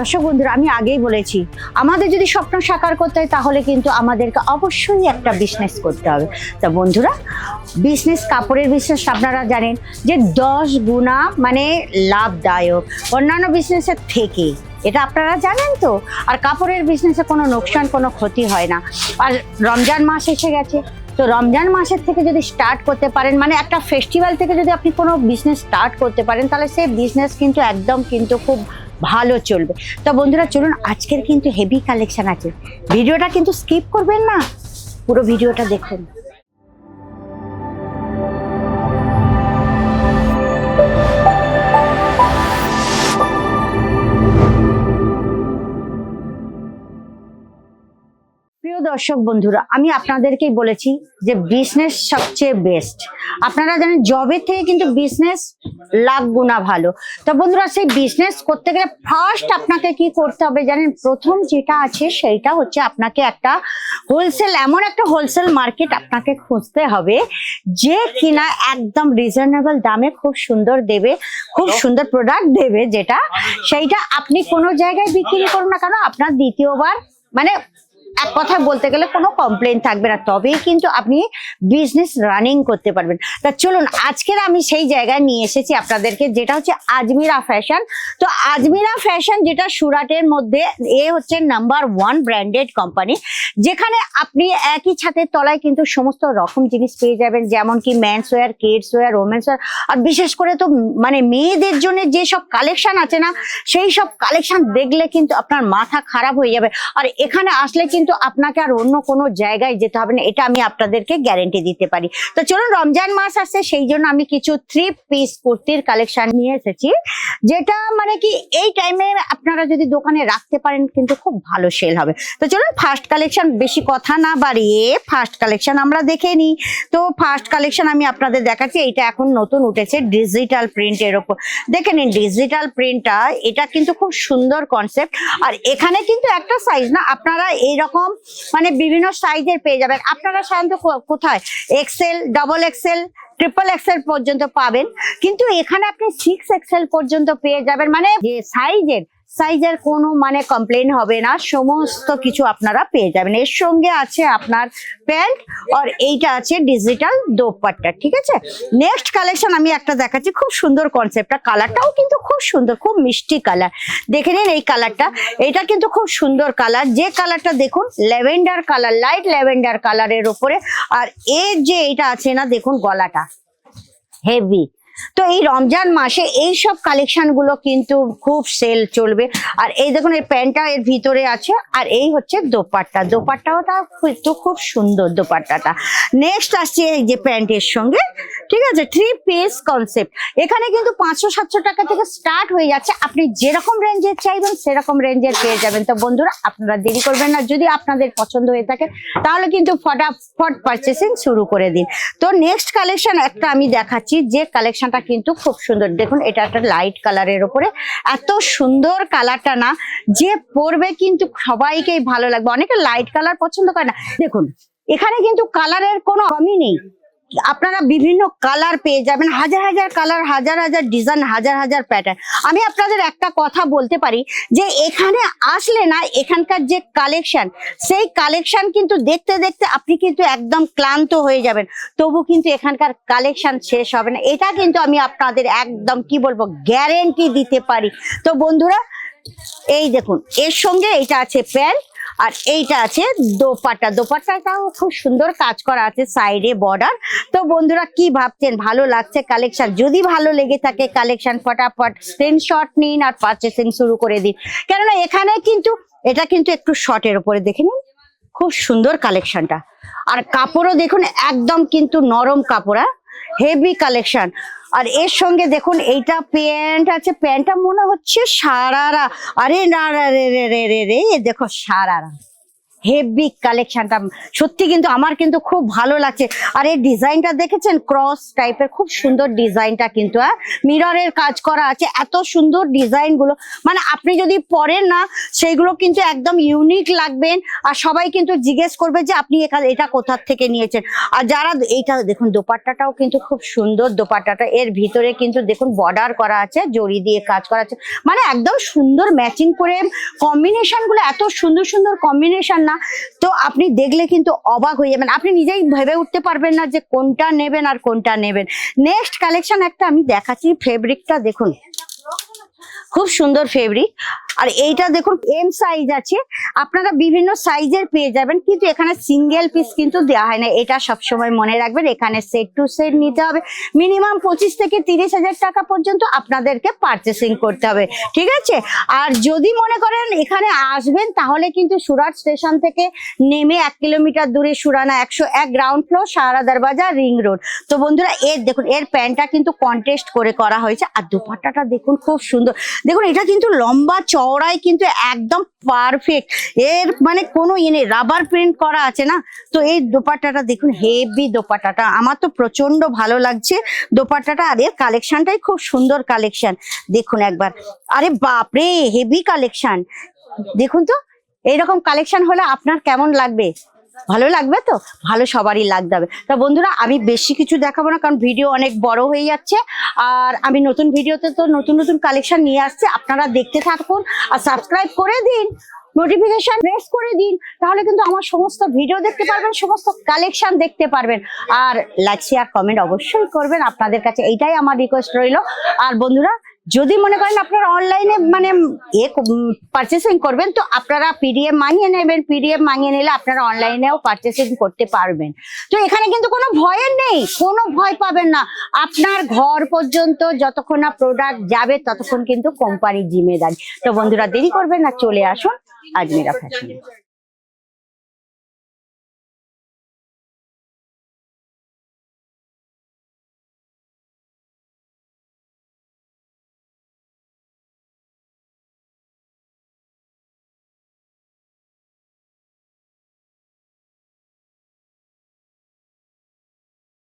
দর্শক বন্ধুরা, আমি আগেই বলেছি, আমাদের যদি স্বপ্ন সাকার করতে হয়, তাহলে কিন্তু আমাদেরকে অবশ্যই একটা বিজনেস করতে হবে। তা বন্ধুরা বিজনেস কাপড়ের বিজনেস আপনারা জানেন যে দশ গুণা মানে লাভদায়ক। অন্যান্য বিজনেসের থেকে, এটা আপনারা জানেন তো? আর কাপড়ের বিজনেসে কোনো লোকসান কোনো ক্ষতি হয় না। আর রমজান মাস এসে গেছে, তো রমজান মাসের থেকে যদি স্টার্ট করতে পারেন মানে একটা ফেস্টিভ্যাল থেকে যদি আপনি কোনো বিজনেস স্টার্ট করতে পারেন, তাহলে সেই বিজনেস কিন্তু একদম কিন্তু খুব ভালো চলবে। তো বন্ধুরা, চলুন, আজকের কিন্তু হেভি কালেকশন আছে। ভিডিওটা কিন্তু স্কিপ করবেন না। পুরো ভিডিওটা দেখুন। দর্শক বন্ধুরা আমি আপনাদেরকেই বলেছি যে বিজনেস সবচেয়ে বেস্ট আপনারা জানেন জবের থেকে কিন্তু বিজনেস লাখ গুণা ভালো। তো বন্ধুরা সেই বিজনেস করতে গেলে ফার্স্ট আপনাকে কি করতে হবে জানেন? প্রথম যেটা আছে সেইটা হচ্ছে আপনাকে একটা হোলসেল এমন একটা হোলসেল মার্কেট আপনাকে খুঁজতে হবে যে কিনা একদম রিজনেবল দামে খুব সুন্দর দেবে খুব সুন্দর প্রোডাক্ট দেবে যেটা সেইটা আপনি কোনো জায়গায় বিক্রি করুন না কেন আপনার দ্বিতীয়বার মানে এক কথায় বলতে গেলে কোনো কমপ্লেন থাকবে না, তবেই কিন্তু আপনি বিজনেস রানিং করতে পারবেন। তা চলুন, আজকের আমি সেই জায়গায় নিয়ে এসেছি আপনাদেরকে, যেটা হচ্ছে আজমিরা ফ্যাশন তো আজমিরা ফ্যাশন যেটা সুরাটের মধ্যে, এ হচ্ছে নাম্বার ওয়ান ব্র্যান্ডেড কোম্পানি যেখানে আপনি একই ছাতের তলায় কিন্তু সমস্ত রকম জিনিস পেয়ে যাবেন যেমন কি men's wear kids wear women's wear আর বিশেষ করে তো মানে মেয়েদের জন্য যে সব কালেকশন আছে না, সেই সব কালেকশন দেখলে কিন্তু আপনার মাথা খারাপ হয়ে যাবে। আর এখানে আসলে কিন্তু আপনাকে আর অন্য কোনো জায়গায় যেতে হবে না, এটা আমি আপনাদেরকে গ্যারেন্টি দিতে পারি। তো চলুন, রমজান মাস আসছে, সেই জন্য আমি কিছু থ্রি পিস কুর্তির কালেকশন নিয়ে এসেছি, যেটা মানে কি এই টাইমে আপনারা যদি দোকানে রাখতে পারেন, কিন্তু খুব ভালো সেল হবে। তো চলুন ফার্স্ট কালেকশন বেশি কথা না বাড়িয়ে ফার্স্ট কালেকশন আমরা দেখে নিই। তো ফার্স্ট কালেকশন আমি আপনাদের দেখাচ্ছি এটা এখন নতুন উঠেছে ডিজিটাল প্রিন্টের ওপর। দেখে নিন ডিজিটাল প্রিন্টটা এটা কিন্তু খুব সুন্দর কনসেপ্ট আর এখানে কিন্তু একটা সাইজ না, আপনারা এইরকম মানে বিভিন্ন সাইজের পেয়ে যাবেন। আপনারা সাধারণত কোথায়? XL double XL triple XL পর্যন্ত পাবেন। কিন্তু এখানে আপনি সিক্স এক্সেল পর্যন্ত পেয়ে যাবেন। মানে যে সাইজের সাইজের কোনো মানে কমপ্লেন হবে না, সমস্ত কিছু আপনারা পেয়ে যাবেন। এর সঙ্গে আছে আপনার প্যান্ট আর এইটা আছে ডিজিটাল দোপাট্টা, ঠিক আছে? নেক্সট কালেকশন আমি একটা দেখাচ্ছি, খুব সুন্দর কনসেপ্টটা কালারটাও কিন্তু খুব সুন্দর, খুব মিষ্টি কালার দেখে নিন এই কালারটা এটা কিন্তু খুব সুন্দর কালার যে কালারটা দেখুন ল্যাভেন্ডার কালার লাইট ল্যাভেন্ডার কালারের উপরে। আর এর যে এটা আছে না, দেখুন গলাটা। হেভি তো এই রমজান মাসে এই সব কালেকশনগুলো কিন্তু খুব সেল চলবে। আর এই দেখুন, এই প্যান্টটা এর ভিতরে আছে, আর এই হচ্ছে দোপাট্টা। দোপাট্টাটা কিন্তু খুব সুন্দর দোপাট্টাটা। নেক্সট আসছে এই যে প্যান্টের সঙ্গে ঠিক আছে? থ্রি পিস কনসেপ্ট এখানে কিন্তু পাঁচশো, সাতশো টাকা থেকে স্টার্ট হয়ে যাচ্ছে। আপনি যেরকম রেঞ্জের চাইবেন, সেরকম রেঞ্জের পেয়ে যাবেন। তো বন্ধুরা, আপনারা দেরি করবেন না। যদি আপনাদের পছন্দ হয়ে থাকে, তাহলে কিন্তু ফটাফট পারচেসিং শুরু করে দিন। তো নেক্সট কালেকশন একটা আমি দেখাচ্ছি। যে কালেকশনটা কিন্তু খুব সুন্দর। দেখুন, এটা একটা লাইট কালারের উপরে। এত সুন্দর কালারটা না, যে পরবে কিন্তু সবাইকেই ভালো লাগবে। অনেকে লাইট কালার পছন্দ করে না। দেখুন, এখানে কিন্তু কালারের কোনো কমই নেই। আপনারা বিভিন্ন কালার পেয়ে যাবেন, হাজার হাজার কালার হাজার হাজার ডিজাইন হাজার হাজার প্যাটার্ন আমি আপনাদের একটা কথা বলতে পারি যে এখানে আসলে না, এখানকার যে কালেকশন সেই কালেকশন কিন্তু দেখতে দেখতে আপনি কিন্তু একদম ক্লান্ত হয়ে যাবেন। তবু কিন্তু এখানকার কালেকশন শেষ হবে না। এটা কিন্তু আমি আপনাদের একদম কি বলব গ্যারেন্টি দিতে পারি। তো বন্ধুরা, এই দেখুন, এর সঙ্গে এটা আছে প্যান্ট। আর এইটা আছে দোপাট্টা। দোপাট্টাটাও খুব সুন্দর কাজ করা আছে সাইডে বর্ডার তো বন্ধুরা কি ভাবছেন? ভালো লাগছে কালেকশন যদি ভালো লেগে থাকে কালেকশন ফটাফট স্ক্রিনশট নিন আর পারচেসিং শুরু করে দিন। কেননা এখানে কিন্তু, এটা কিন্তু একটু শর্টের উপরে দেখে নিন। খুব সুন্দর কালেকশনটা আর কাপড়ও দেখুন, একদম কিন্তু নরম কাপড়া হেভি কালেকশন আর এর সঙ্গে দেখুন, এইটা প্যান্ট আছে প্যান্টটা মনে হচ্ছে সারারা। আরে না রে রে রে রে, দেখো, সারারা। হেভি কালেকশনটা সত্যি কিন্তু আমার কিন্তু খুব ভালো লাগছে। আর এই ডিজাইনটা দেখেছেন? ক্রস টাইপের খুব সুন্দর ডিজাইনটা কিন্তু হ্যাঁ? মিররের কাজ করা আছে। এত সুন্দর ডিজাইনগুলো মানে আপনি যদি পরেন না সেইগুলো কিন্তু একদম ইউনিক লাগবেন আর সবাই কিন্তু জিজ্ঞেস করবে যে, আপনি এখানে এটা কোথার থেকে নিয়েছেন? আর যারা এইটা দেখুন, দোপাট্টাটাও কিন্তু খুব সুন্দর দোপাট্টাটা। এর ভিতরে কিন্তু দেখুন বর্ডার করা আছে, জড়ি দিয়ে কাজ করা আছে। মানে একদম সুন্দর ম্যাচিং করে কম্বিনেশনগুলো, এত সুন্দর সুন্দর কম্বিনেশন না তো আপনি দেখলে কিন্তু অবাক হয়ে যাবেন। আপনি নিজেই ভেবে উঠতে পারবেন না যে কোনটা নেবেন আর কোনটা নেবেন। নেক্সট কালেকশন একটা আমি দেখাচ্ছি ফেব্রিকটা দেখুন। খুব সুন্দর ফেব্রিক আর এইটা দেখুন এম সাইজ আছে। আপনারা বিভিন্ন সাইজের পেয়ে যাবেন, কিন্তু এখানে সিঙ্গেল পিস কিন্তু দেওয়া হয় না। এটা সবসময় মনে রাখবেন, এখানে সেট টু সেট নিতে হবে। মিনিমাম পঁচিশ থেকে তিরিশ হাজার টাকা পর্যন্ত আপনাদেরকে পারচেসিং করতে হবে। ঠিক আছে? আর যদি মনে করেন এখানে আসবেন, তাহলে কিন্তু সুরাট স্টেশন থেকে নেমে এক কিলোমিটার দূরে সুরানা একশো এক ground floor Sahara Darwaja, ring road. তো বন্ধুরা, এর দেখুন, এর প্যান্টটা কিন্তু কন্টেস্ট করে করা হয়েছে। আর দুপাট্টাটা দেখুন, খুব সুন্দর। দেখুন, এটা কিন্তু লম্বা চওড়াই কিন্তু একদম পারফেক্ট এর মানে কোনো ইয়ে নেই রাবার প্রিন্ট করা আছে না? তো এই দোপাট্টাটা দেখুন হেভি দোপাট্টাটা। আমার তো প্রচণ্ড ভালো লাগছে দোপাট্টাটা আর এর কালেকশনটাই খুব সুন্দর কালেকশন দেখুন একবার। আরে বাপরে হেভি কালেকশন দেখুন তো, এইরকম কালেকশন হলে আপনার কেমন লাগবে? ভালো লাগবে তো? ভালো সবারই লাগতে হবে। তা বন্ধুরা, আমি বেশি কিছু দেখাবো না, কারণ ভিডিও অনেক বড় হয়ে যাচ্ছে। আর আমি নতুন ভিডিওতে তো নতুন নতুন কালেকশন নিয়ে আসছি। আপনারা দেখতে থাকুন আর সাবস্ক্রাইব করে দিন। নোটিফিকেশন প্রেস করে দিন। তাহলে কিন্তু আমার সমস্ত ভিডিও দেখতে পারবেন, সমস্ত কালেকশন দেখতে পারবেন। আর লাইক শেয়ার কমেন্ট অবশ্যই করবেন। আপনাদের কাছে এইটাই আমার রিকোয়েস্ট রইল। আর বন্ধুরা যদি মনে করেন আপনারা অনলাইনে মানে এ পারচেসিং করবেন, তো আপনারা পিডিএফ মানিয়ে নেবেন। পিডিএফ মানিয়ে নিলে আপনারা অনলাইনেও পারচেসিং করতে পারবেন। তো এখানে কিন্তু কোনো ভয়ের নেই, কোনো ভয় পাবেন না। আপনার ঘর পর্যন্ত যতক্ষণ না প্রোডাক্ট যাবে, ততক্ষণ কিন্তু কোম্পানির জিম্মেদারি। তো বন্ধুরা দেরি করবেন না, চলে আসুন আজমিরা ফ্যাশন